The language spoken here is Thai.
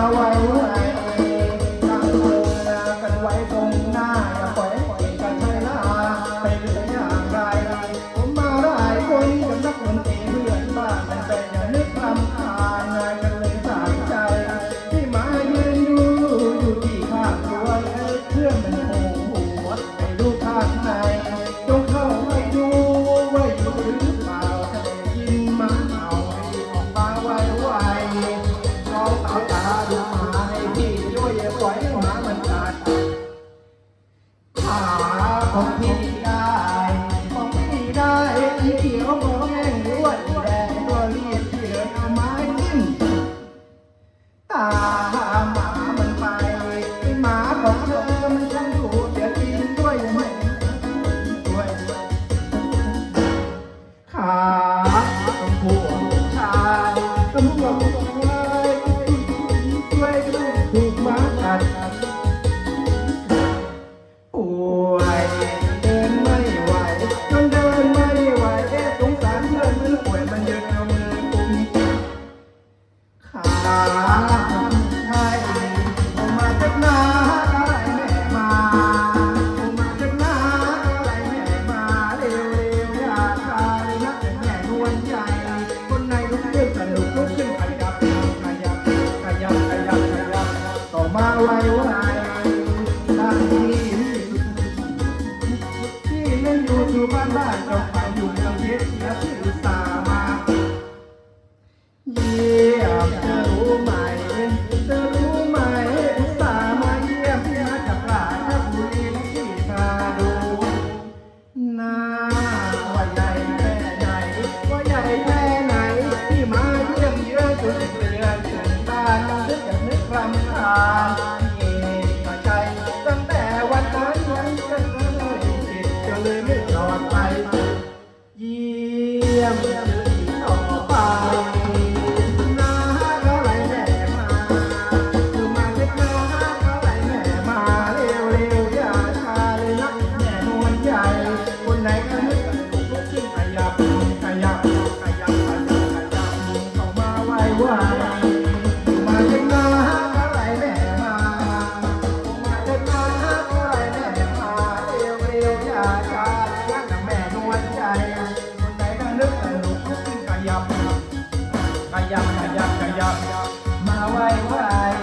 าไว้ ของพี่ได้ขอพี่ได้อีเขียวเบอร์แม่งอ้นแดงตัวเรียนเขียวไม้จิ้ม ไว้ไว้ทานีที่ไม่อยู่อยู่บ้านบ้ก็ไปอยู่เมืงเพชรและาำคาญเอกชัตั้งแต่วันนั้นวันก็เลยไม่าไว้ไว้